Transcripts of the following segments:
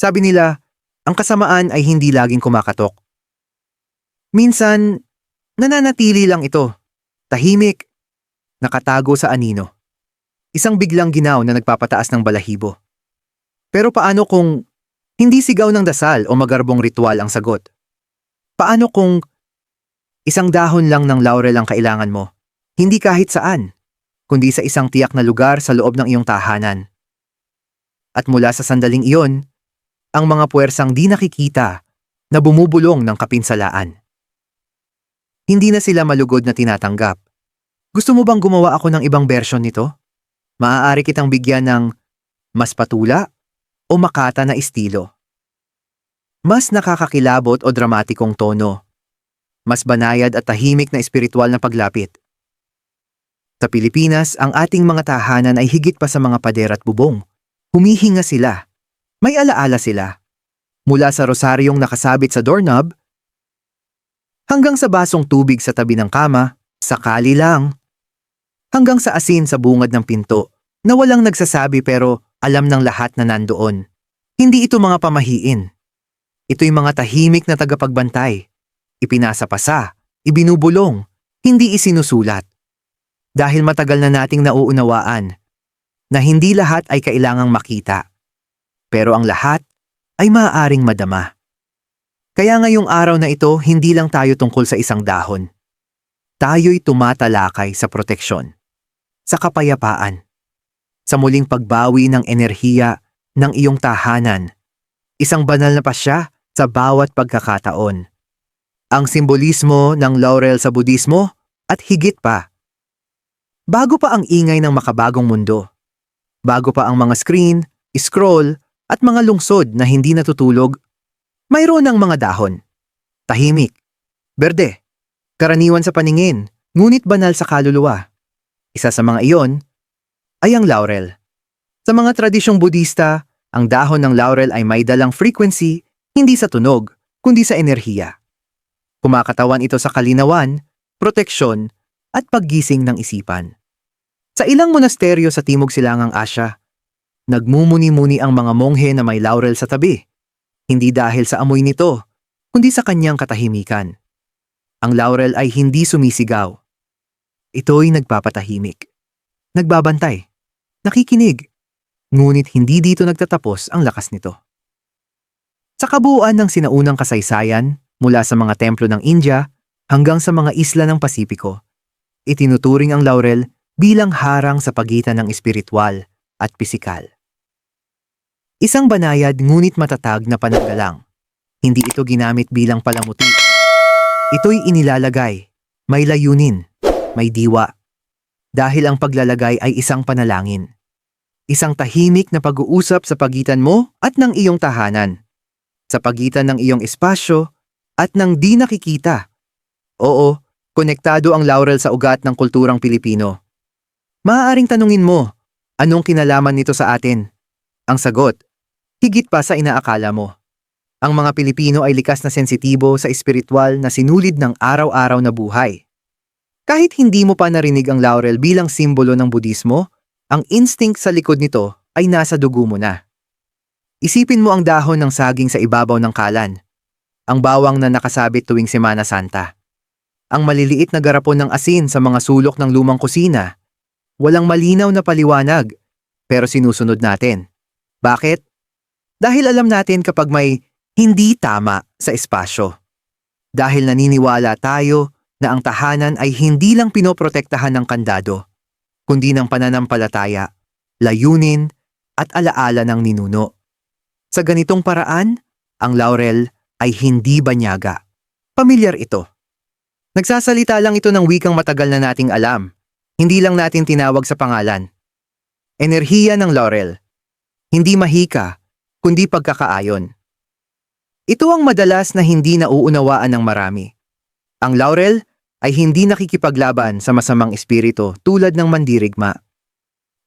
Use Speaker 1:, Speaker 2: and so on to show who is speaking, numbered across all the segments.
Speaker 1: Sabi nila, ang kasamaan ay hindi laging kumakatok. Minsan, nananatili lang ito. Tahimik, nakatago sa anino. Isang biglang ginaw na nagpapataas ng balahibo. Pero paano kung hindi sigaw ng dasal o magarbong ritual ang sagot? Paano kung isang dahon lang ng laurel ang kailangan mo? Hindi kahit saan, kundi sa isang tiyak na lugar sa loob ng iyong tahanan. At mula sa sandaling iyon, ang mga puwersang di nakikita na bumubulong ng kapinsalaan. Hindi na sila malugod na tinatanggap. Gusto mo bang gumawa ako ng ibang version nito? Maaari kitang bigyan ng mas patula o makata na estilo. Mas nakakakilabot o dramatikong tono. Mas banayad at tahimik na espiritual na paglapit. Sa Pilipinas, ang ating mga tahanan ay higit pa sa mga pader at bubong. Humihinga sila. May alaala sila. Mula sa rosaryong nakasabit sa doorknob, hanggang sa basong tubig sa tabi ng kama, sakali lang. Hanggang sa asin sa bungad ng pinto, na walang nagsasabi pero alam ng lahat na nandoon. Hindi ito mga pamahiin. Ito'y mga tahimik na tagapagbantay. Ipinasapasa, ibinubulong, hindi isinusulat. Dahil matagal na nating nauunawaan na hindi lahat ay kailangang makita. Pero ang lahat ay maaaring madama. Kaya ngayong araw na ito, hindi lang tayo tungkol sa isang dahon. Tayo'y tumatalakay sa proteksyon, sa kapayapaan, sa muling pagbawi ng enerhiya ng iyong tahanan. Isang banal na pasya sa bawat pagkakataon. Ang simbolismo ng laurel sa Budismo at higit pa. Bago pa ang ingay ng makabagong mundo. Bago pa ang mga screen, scroll, at mga lungsod na hindi natutulog, mayroon ng mga dahon. Tahimik. Berde. Karaniwan sa paningin, ngunit banal sa kaluluwa. Isa sa mga iyon ay ang laurel. Sa mga tradisyong Budista, ang dahon ng laurel ay may dalang frequency hindi sa tunog, kundi sa enerhiya. Kumakatawan ito sa kalinawan, proteksyon, at paggising ng isipan. Sa ilang monasteryo sa Timog Silangang Asya, nagmumuni-muni ang mga monghe na may laurel sa tabi. Hindi dahil sa amoy nito, kundi sa kanyang katahimikan. Ang laurel ay hindi sumisigaw. Ito'y nagpapatahimik. Nagbabantay. Nakikinig. Ngunit hindi dito nagtatapos ang lakas nito. Sa kabuuan ng sinaunang kasaysayan, mula sa mga templo ng India hanggang sa mga isla ng Pasipiko, itinuturing ang laurel bilang harang sa pagitan ng espiritual at pisikal. Isang banayad ngunit matatag na pananggalang. Hindi ito ginamit bilang palamuti. Ito'y inilalagay, may layunin, may diwa. Dahil ang paglalagay ay isang panalangin. Isang tahimik na pag-uusap sa pagitan mo at ng iyong tahanan. Sa pagitan ng iyong espasyo at ng di nakikita. Oo, konektado ang laurel sa ugat ng kulturang Pilipino. Maaaring tanungin mo, anong kinalaman nito sa atin? Ang sagot, higit pa sa inaakala mo. Ang mga Pilipino ay likas na sensitibo sa espiritual na sinulid ng araw-araw na buhay. Kahit hindi mo pa narinig ang laurel bilang simbolo ng Budismo, ang instinct sa likod nito ay nasa dugo mo na. Isipin mo ang dahon ng saging sa ibabaw ng kalan, ang bawang na nakasabit tuwing Semana Santa, ang maliliit na garapon ng asin sa mga sulok ng lumang kusina. Walang malinaw na paliwanag, pero sinusunod natin. Bakit? Dahil alam natin kapag may hindi tama sa espasyo. Dahil naniniwala tayo na ang tahanan ay hindi lang pinoprotektahan ng kandado, kundi ng pananampalataya, layunin, at alaala ng ninuno. Sa ganitong paraan, ang laurel ay hindi banyaga. Pamilyar ito. Nagsasalita lang ito ng wikang matagal na nating alam. Hindi lang natin tinawag sa pangalan. Enerhiya ng laurel. Hindi mahika, kundi pagkakaayon. Ito ang madalas na hindi nauunawaan ng marami. Ang laurel ay hindi nakikipaglaban sa masamang espiritu tulad ng mandirigma.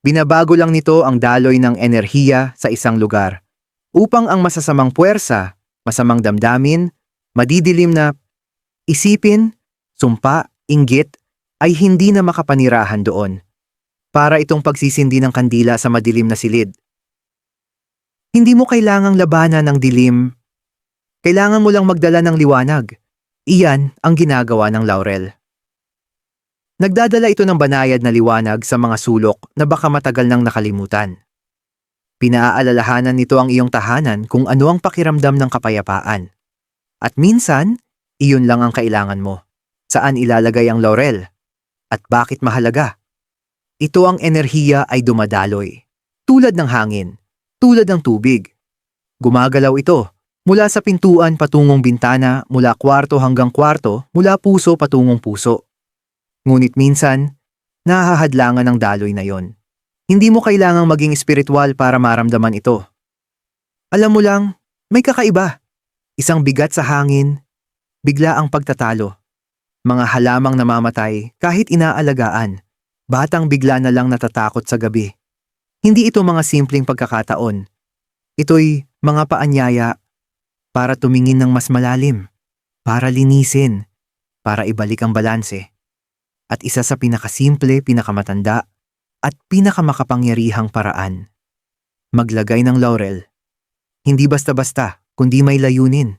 Speaker 1: Binabago lang nito ang daloy ng enerhiya sa isang lugar upang ang masasamang puwersa, masamang damdamin, madidilim na isipin, sumpa, inggit ay hindi na makapanirahan doon. Para itong pagsisindi ng kandila sa madilim na silid. Hindi mo kailangang labanan ng dilim. Kailangan mo lang magdala ng liwanag. Iyan ang ginagawa ng Laurel. Nagdadala ito ng banayad na liwanag sa mga sulok na baka matagal nang nakalimutan. Pinaaalalahanan nito ang iyong tahanan kung ano ang pakiramdam ng kapayapaan. At minsan, iyon lang ang kailangan mo. Saan ilalagay ang laurel? At bakit mahalaga? Ito ang enerhiya ay dumadaloy. Tulad ng hangin, tulad ng tubig. Gumagalaw ito mula sa pintuan patungong bintana, mula kwarto hanggang kwarto, mula puso patungong puso. Ngunit minsan, nahahadlangan ng daloy na yon. Hindi mo kailangang maging espiritual para maramdaman ito. Alam mo lang, may kakaiba. Isang bigat sa hangin, bigla ang pagtatalo. Mga halamang namamatay kahit inaalagaan, batang bigla na lang natatakot sa gabi. Hindi ito mga simpleng pagkakataon. Ito'y mga paanyaya para tumingin ng mas malalim, para linisin, para ibalik ang balanse. At isa sa pinakasimple, pinakamatanda, at pinakamakapangyarihang paraan. Maglagay ng laurel. Hindi basta-basta, kundi may layunin.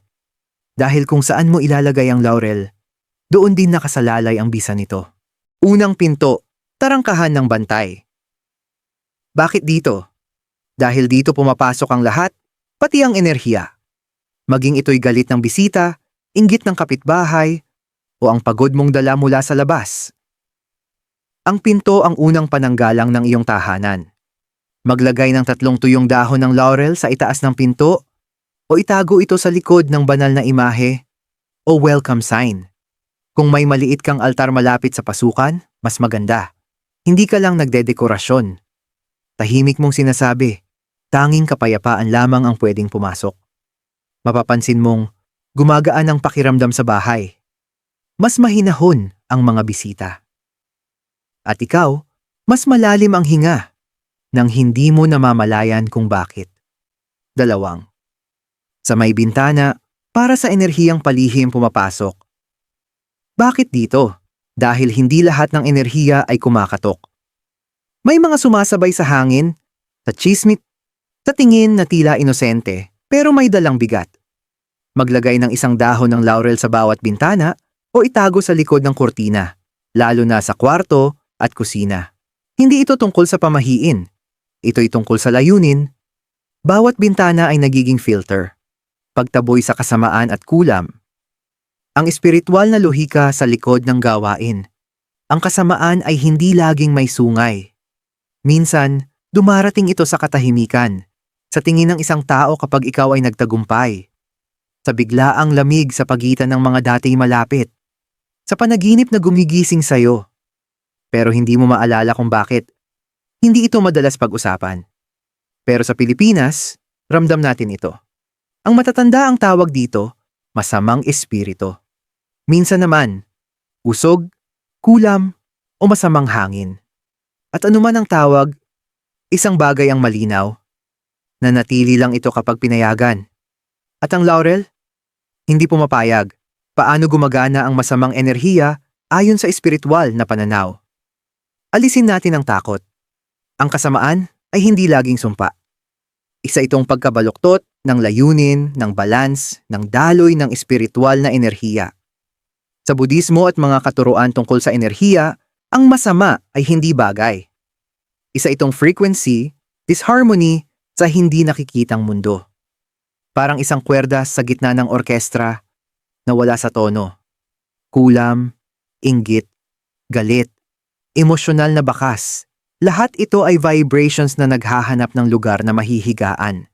Speaker 1: Dahil kung saan mo ilalagay ang laurel, doon din nakasalalay ang bisa nito. Unang pinto, tarangkahan ng bantay. Bakit dito? Dahil dito pumapasok ang lahat, pati ang enerhiya. Maging ito'y galit ng bisita, inggit ng kapitbahay, o ang pagod mong dala mula sa labas. Ang pinto ang unang pananggalang ng iyong tahanan. Maglagay ng tatlong tuyong dahon ng laurel sa itaas ng pinto o itago ito sa likod ng banal na imahe o welcome sign. Kung may maliit kang altar malapit sa pasukan, mas maganda. Hindi ka lang nagdedekorasyon. Tahimik mong sinasabi, tanging kapayapaan lamang ang pwedeng pumasok. Mapapansin mong gumagaan ang pakiramdam sa bahay. Mas mahinahon ang mga bisita. At ikaw, mas malalim ang hinga nang hindi mo namamalayan kung bakit. Dalawang. Sa may bintana, para sa enerhiyang palihim pumapasok. Bakit dito? Dahil hindi lahat ng enerhiya ay kumakatok. May mga sumasabay sa hangin, sa chismit, sa tingin na tila inosente, pero may dalang bigat. Maglagay ng isang dahon ng laurel sa bawat bintana o itago sa likod ng kurtina, lalo na sa kwarto at kusina. Hindi ito tungkol sa pamahiin. Ito'y tungkol sa layunin. Bawat bintana ay nagiging filter. Pagtaboy sa kasamaan at kulam. Ang espiritual na lohika sa likod ng gawain. Ang kasamaan ay hindi laging may sungay. Minsan, dumarating ito sa katahimikan, sa tingin ng isang tao kapag ikaw ay nagtagumpay. Sa biglaang lamig sa pagitan ng mga dating malapit. Sa panaginip na gumigising sa'yo pero hindi mo maalala kung bakit. Hindi ito madalas pag-usapan. Pero sa Pilipinas, ramdam natin ito. Ang matatanda ang tawag dito, masamang espirito. Minsan naman, usog, kulam, o masamang hangin. At anuman ang tawag, isang bagay ang malinaw. Nanatili lang ito kapag pinayagan. At ang laurel? Hindi pumapayag. Paano gumagana ang masamang enerhiya ayon sa espiritual na pananaw? Alisin natin ang takot. Ang kasamaan ay hindi laging sumpa. Isa itong pagkabaluktot ng layunin, ng balance, ng daloy ng espiritual na enerhiya. Sa Budismo at mga katuruan tungkol sa enerhiya, ang masama ay hindi bagay. Isa itong frequency, disharmony sa hindi nakikitang mundo. Parang isang kwerdas sa gitna ng orkestra na wala sa tono. Kulam, inggit, galit, emosyonal na bakas. Lahat ito ay vibrations na naghahanap ng lugar na mahihigaan.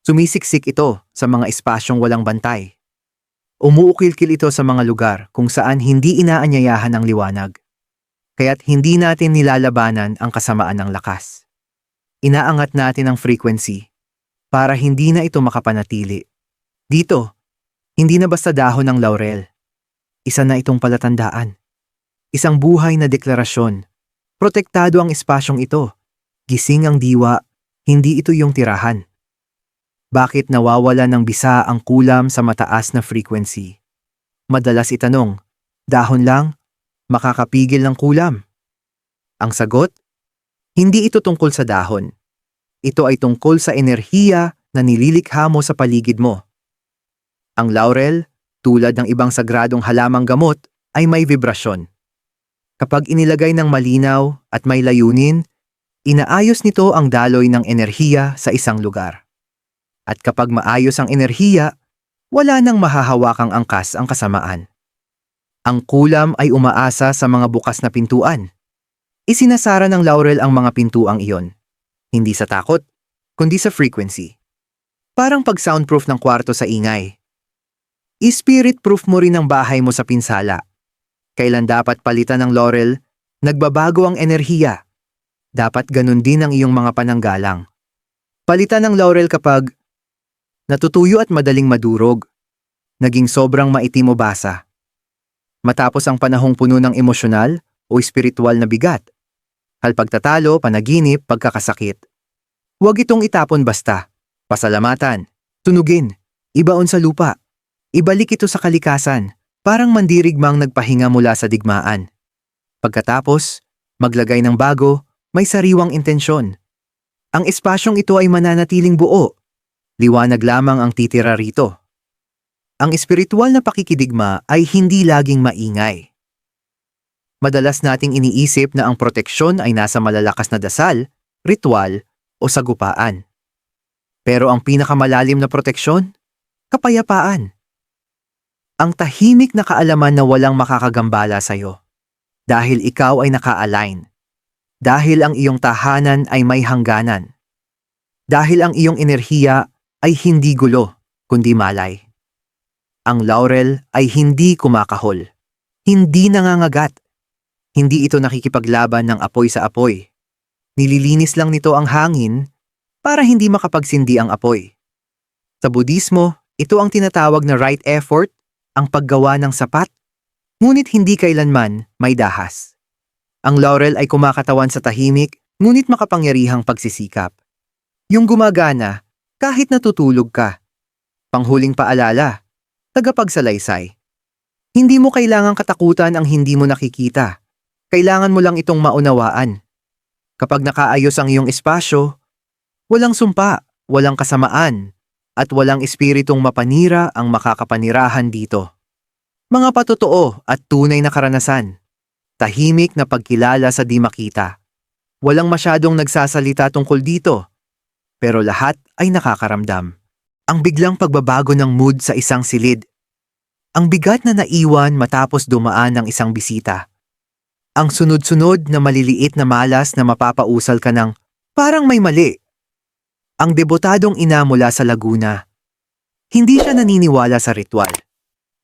Speaker 1: Sumisiksik ito sa mga espasyong walang bantay. Umuukil-kil ito sa mga lugar kung saan hindi inaanyayahan ang liwanag. Kaya't hindi natin nilalabanan ang kasamaan ng lakas. Inaangat natin ang frequency para hindi na ito makapanatili. Dito, hindi na basta dahon ng laurel. Isa na itong palatandaan. Isang buhay na deklarasyon. Protektado ang espasyong ito. Gising ang diwa, hindi ito yung tirahan. Bakit nawawala ng bisa ang kulam sa mataas na frequency? Madalas itanong, dahon lang, makakapigil ng kulam. Ang sagot, hindi ito tungkol sa dahon. ito ay tungkol sa enerhiya na nililikha mo sa paligid mo. Ang laurel, tulad ng ibang sagradong halamang gamot, ay may vibrasyon. Kapag inilagay ng malinaw at may layunin, inaayos nito ang daloy ng enerhiya sa isang lugar. At kapag maayos ang enerhiya, wala nang mahahawakang angkas ang kasamaan. Ang kulam ay umaasa sa mga bukas na pintuan. Isinasara ng laurel ang mga pintuang iyon. Hindi sa takot, kundi sa frequency. Parang pag-soundproof ng kwarto sa ingay. I-spirit-proof mo rin ang bahay mo sa pinsala. Kailan dapat palitan ng laurel, nagbabago ang enerhiya. Dapat ganun din ang iyong mga pananggalang. Palitan ng laurel kapag natutuyo at madaling madurog, naging sobrang maitim o basa. Matapos ang panahong puno ng emosyonal o espiritual na bigat. Halpagtatalo, panaginip, pagkakasakit. Huwag itong itapon basta. Pasalamatan, tunugin, ibaon sa lupa. Ibalik ito sa kalikasan, parang mandirigmang nagpahinga mula sa digmaan. Pagkatapos, maglagay ng bago, may sariwang intensyon. Ang espasyong ito ay mananatiling buo. Liwanag lamang ang titira rito. Ang espiritual na pakikidigma ay hindi laging maingay. Madalas nating iniisip na ang proteksyon ay nasa malalakas na dasal, ritual, o sagupaan. Pero ang pinakamalalim na proteksyon? Kapayapaan. Ang tahimik na kaalaman na walang makakagambala sa'yo. Dahil ikaw ay naka-align. Dahil ang iyong tahanan ay may hangganan. Dahil ang iyong enerhiya ay hindi gulo, kundi malay. Ang laurel ay hindi kumakahol. Hindi nangangagat. Hindi ito nakikipaglaban ng apoy sa apoy. Nililinis lang nito ang hangin para hindi makapagsindi ang apoy. Sa Budismo, ito ang tinatawag na right effort, ang paggawa ng sapat, ngunit hindi kailanman may dahas. Ang laurel ay kumakatawan sa tahimik, ngunit makapangyarihang pagsisikap. Yung gumagana, kahit natutulog ka. Panghuling paalala, tagapagsalaysay. Hindi mo kailangang katakutan ang hindi mo nakikita. Kailangan mo lang itong maunawaan. Kapag nakaayos ang iyong espasyo, walang sumpa, walang kasamaan, at walang espiritong mapanira ang makakapanirahan dito. Mga patotoo at tunay na karanasan. Tahimik na pagkilala sa di makita. Walang masyadong nagsasalita tungkol dito, pero lahat ay nakakaramdam. Ang biglang pagbabago ng mood sa isang silid. Ang bigat na naiwan matapos dumaan ng isang bisita. Ang sunod-sunod na maliliit na malas na mapapausal ka ng parang may mali. Ang debotadong ina mula sa Laguna. Hindi siya naniniwala sa ritual.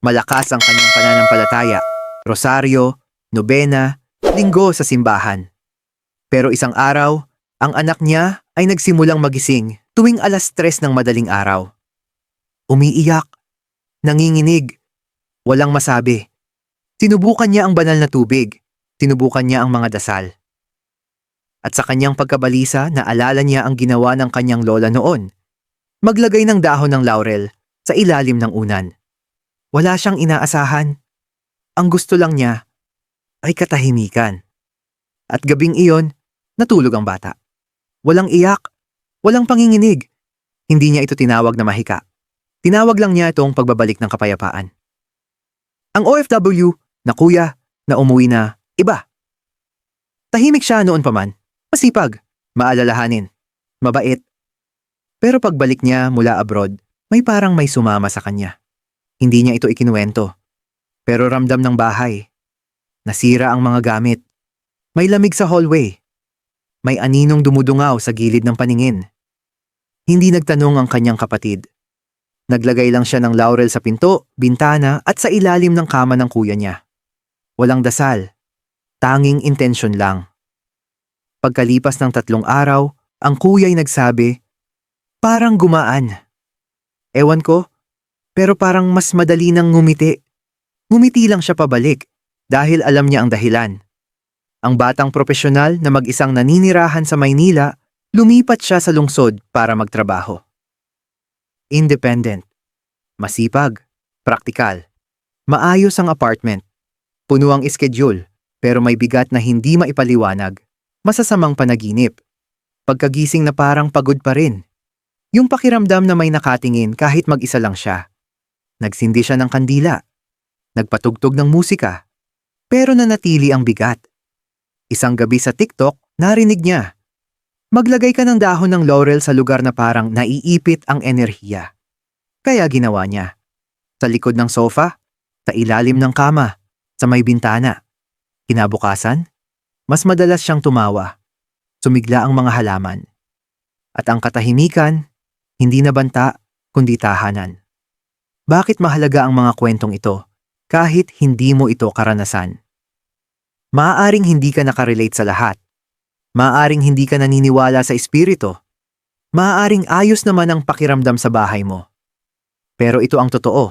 Speaker 1: Malakas ang kanyang pananampalataya, rosaryo, nobena, linggo sa simbahan. Pero isang araw, ang anak niya ay nagsimulang magising tuwing alas tres ng madaling araw. Umiiyak, nanginginig, walang masabi. Tinubukan niya ang banal na tubig, tinubukan niya ang mga dasal. At sa kanyang pagkabalisa, naalala niya ang ginawa ng kanyang lola noon. Maglagay ng dahon ng laurel sa ilalim ng unan. Wala siyang inaasahan. Ang gusto lang niya ay katahimikan. At gabing iyon, natulog ang bata. Walang iyak, walang panginginig. Hindi niya ito tinawag na mahika. Tinawag lang niya itong pagbabalik ng kapayapaan. Ang OFW, na kuya, na umuwi na, iba. Tahimik siya noon pa man. Masipag, maalalahanin, mabait. Pero pagbalik niya mula abroad, may parang may sumama sa kanya. Hindi niya ito ikinuwento. Pero ramdam ng bahay. Nasira ang mga gamit. May lamig sa hallway. May aninong dumudungaw sa gilid ng paningin. Hindi nagtanong ang kanyang kapatid. Naglagay lang siya ng laurel sa pinto, bintana at sa ilalim ng kama ng kuya niya. Walang dasal. Tanging intensyon lang. Pagkalipas ng tatlong araw, ang kuya'y nagsabi, Parang gumaan. Ewan ko, pero parang mas madali nang ngumiti. Ngumiti lang siya pabalik dahil alam niya ang dahilan. Ang batang propesyonal na mag-isang naninirahan sa Maynila, lumipat siya sa lungsod para magtrabaho. Independent. Masipag. Praktikal. Maayos ang apartment. Puno ang schedule, pero may bigat na hindi maipaliwanag masasamang panaginip. Pagkagising na parang pagod pa rin. Yung pakiramdam na may nakatingin kahit mag-isa lang siya. Nagsindi siya ng kandila. Nagpatugtog ng musika. Pero nanatili ang bigat. Isang gabi sa TikTok, narinig niya. Maglagay ka ng dahon ng laurel sa lugar na parang naiipit ang enerhiya. Kaya ginawa niya. Sa likod ng sofa, sa ilalim ng kama, sa may bintana. Kinabukasan, mas madalas siyang tumawa. Sumigla ang mga halaman. At ang katahimikan, hindi na banta, kundi tahanan. Bakit mahalaga ang mga kwentong ito kahit hindi mo ito karanasan? Maaaring hindi ka nakarelate sa lahat. Maaaring hindi ka naniniwala sa espiritu. Maaaring ayos naman ang pakiramdam sa bahay mo. Pero ito ang totoo.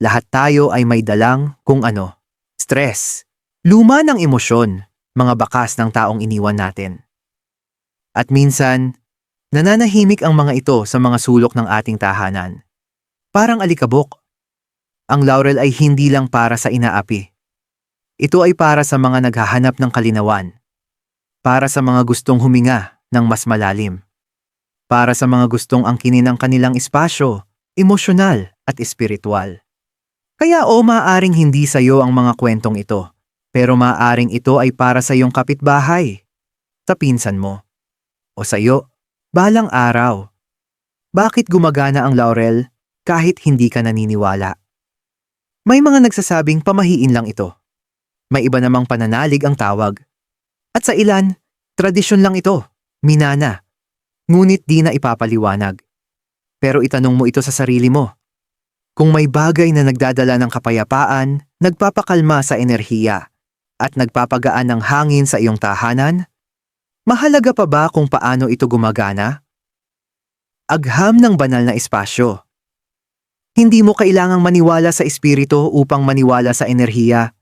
Speaker 1: Lahat tayo ay may dalang kung ano. Stress. Luma ng emosyon, mga bakas ng taong iniwan natin. At minsan, nananahimik ang mga ito sa mga sulok ng ating tahanan. Parang alikabok. Ang laurel ay hindi lang para sa inaapi. Ito ay para sa mga naghahanap ng kalinawan. Para sa mga gustong huminga ng mas malalim. Para sa mga gustong angkinin ang kanilang espasyo, emosyonal at espiritual. Kaya o maaring hindi sa iyo ang mga kwentong ito, pero maaring ito ay para sa iyong kapitbahay, sa pinsan mo, o sa iyo, balang araw. Bakit gumagana ang laurel kahit hindi ka naniniwala? May mga nagsasabing pamahiin lang ito. May iba namang pananalig ang tawag. At sa ilan, tradisyon lang ito, minana. Ngunit di na ipapaliwanag. Pero itanong mo ito sa sarili mo. Kung may bagay na nagdadala ng kapayapaan, nagpapakalma sa enerhiya, at nagpapagaan ng hangin sa iyong tahanan, mahalaga pa ba kung paano ito gumagana? Agham ng banal na espasyo. Hindi mo kailangang maniwala sa espiritu upang maniwala sa enerhiya.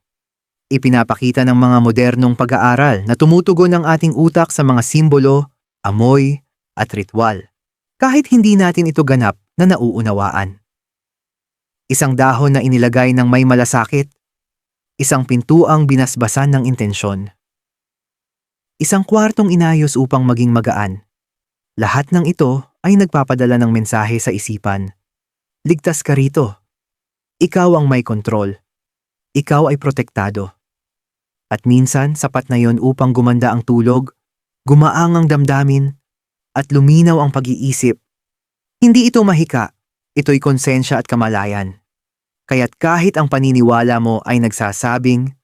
Speaker 1: Ipinapakita ng mga modernong pag-aaral na tumutugon ang ating utak sa mga simbolo, amoy, at ritual. Kahit hindi natin ito ganap na nauunawaan. Isang dahon na inilagay ng may malasakit. Isang pintuang binasbasan ng intensyon. Isang kwartong inayos upang maging magaan. Lahat ng ito ay nagpapadala ng mensahe sa isipan. Ligtas ka rito. Ikaw ang may kontrol. Ikaw ay protektado. At minsan sapat na yon upang gumanda ang tulog, gumaang ang damdamin, at luminaw ang pag-iisip. Hindi ito mahika, ito'y konsensya at kamalayan. Kaya't kahit ang paniniwala mo ay nagsasabing,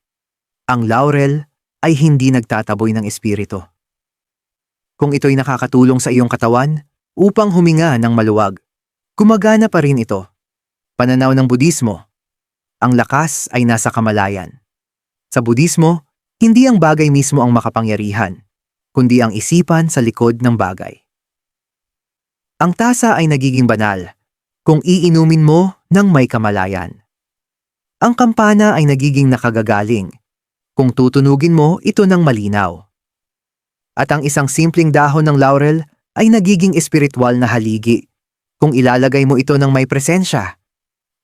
Speaker 1: ang laurel ay hindi nagtataboy ng espiritu. Kung ito'y nakakatulong sa iyong katawan upang huminga ng maluwag, gumagana pa rin ito. Pananaw ng Budismo, ang lakas ay nasa kamalayan. Sa Budismo, hindi ang bagay mismo ang makapangyarihan, kundi ang isipan sa likod ng bagay. Ang tasa ay nagiging banal kung iinumin mo ng may kamalayan. Ang kampana ay nagiging nakagagaling kung tutunugin mo ito ng malinaw. At ang isang simpleng dahon ng laurel ay nagiging espiritual na haligi kung ilalagay mo ito ng may presensya.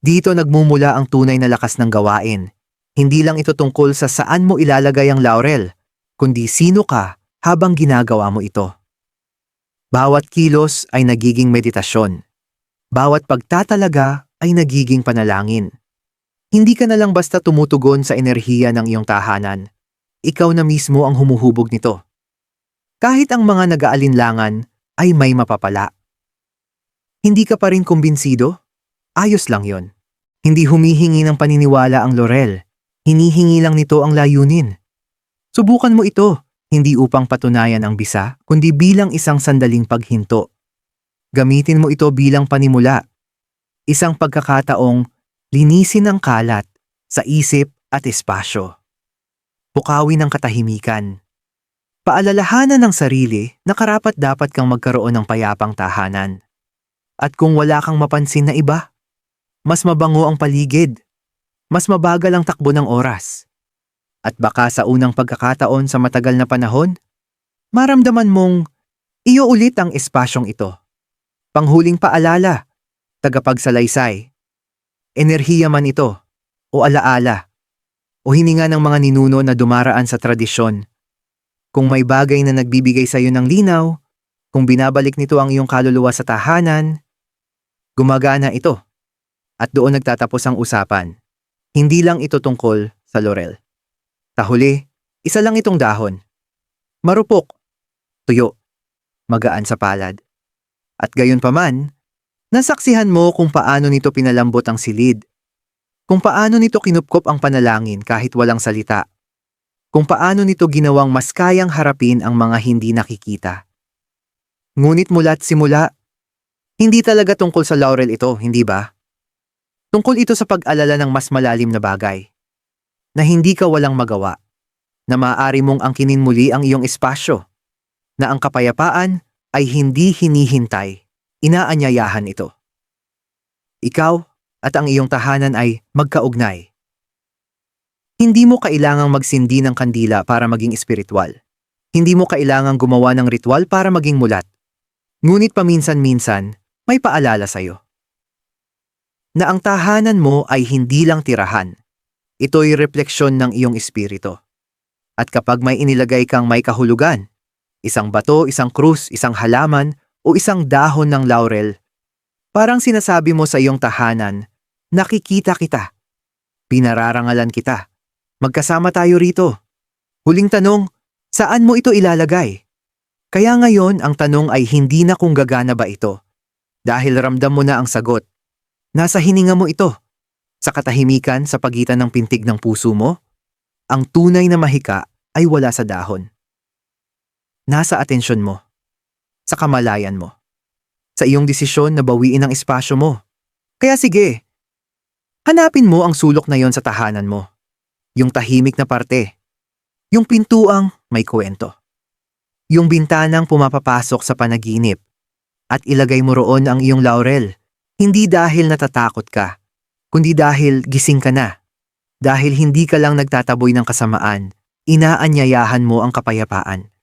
Speaker 1: Dito nagmumula ang tunay na lakas ng gawain. Hindi lang ito tungkol sa saan mo ilalagay ang laurel, kundi sino ka habang ginagawa mo ito. Bawat kilos ay nagiging meditasyon. Bawat pagtatalaga ay nagiging panalangin. Hindi ka na lang basta tumutugon sa enerhiya ng iyong tahanan. Ikaw na mismo ang humuhubog nito. Kahit ang mga nag-aalinlangan ay may mapapala. Hindi ka pa rin kumbinsido? Ayos lang yon. Hindi humihingi ng paniniwala ang Laurel. Hinihingi lang nito ang layunin. Subukan mo ito, hindi upang patunayan ang bisa, kundi bilang isang sandaling paghinto. Gamitin mo ito bilang panimula. Isang pagkakataong linisin ang kalat sa isip at espasyo. Pukawin ang katahimikan. Paalalahanan ng sarili na karapat dapat kang magkaroon ng payapang tahanan. At kung wala kang mapansin na iba, mas mabango ang paligid. Mas mabagal ang takbo ng oras. At baka sa unang pagkakataon sa matagal na panahon, maramdaman mong iyo ulit ang espasyong ito. Panghuling paalala, tagapagsalaysay. Enerhiya man ito, o alaala, o hininga ng mga ninuno na dumaraan sa tradisyon. Kung may bagay na nagbibigay sa iyo ng linaw, Kung binabalik nito ang iyong kaluluwa sa tahanan, gumagana ito. At doon nagtatapos ang usapan. Hindi lang ito tungkol sa Laurel. Tahuli, isa lang itong dahon. Marupok, tuyo, magaan sa palad. At gayon paman, nasaksihan mo kung paano nito pinalambot ang silid. Kung paano nito kinupkop ang panalangin kahit walang salita. Kung paano nito ginawang mas kayang harapin ang mga hindi nakikita. Ngunit mula't simula, hindi talaga tungkol sa laurel ito, hindi ba? Tungkol ito sa pag-alala ng mas malalim na bagay. Na hindi ka walang magawa. Na maaari mong angkinin muli ang iyong espasyo. Na ang kapayapaan ay hindi hinihintay. Inaanyayahan ito. Ikaw at ang iyong tahanan ay magkaugnay. Hindi mo kailangang magsindi ng kandila para maging espiritual. Hindi mo kailangang gumawa ng ritual para maging mulat. Ngunit paminsan-minsan, may paalala sa'yo. Na ang tahanan mo ay hindi lang tirahan. Ito'y refleksyon ng iyong espiritu. At kapag may inilagay kang may kahulugan, isang bato, isang krus, isang halaman, o isang dahon ng laurel, parang sinasabi mo sa iyong tahanan, nakikita kita. Pinararangalan kita. Magkasama tayo rito. Huling tanong, saan mo ito ilalagay? Kaya ngayon ang tanong ay hindi na kung gagana ba ito. Dahil ramdam mo na ang sagot. Nasa hininga mo ito. Sa katahimikan sa pagitan ng pintig ng puso mo, ang tunay na mahika ay wala sa dahon. Nasa atensyon mo. Sa kamalayan mo. Sa iyong desisyon na bawiin ang espasyo mo. Kaya sige, hanapin mo ang sulok na yon sa tahanan mo. Yung tahimik na parte. Yung pintuang may kwento. Yung bintanang pumapapasok sa panaginip. At ilagay mo roon ang iyong laurel. Hindi dahil natatakot ka, kundi dahil gising ka na. Dahil hindi ka lang nagtataboy ng kasamaan, inaanyayahan mo ang kapayapaan.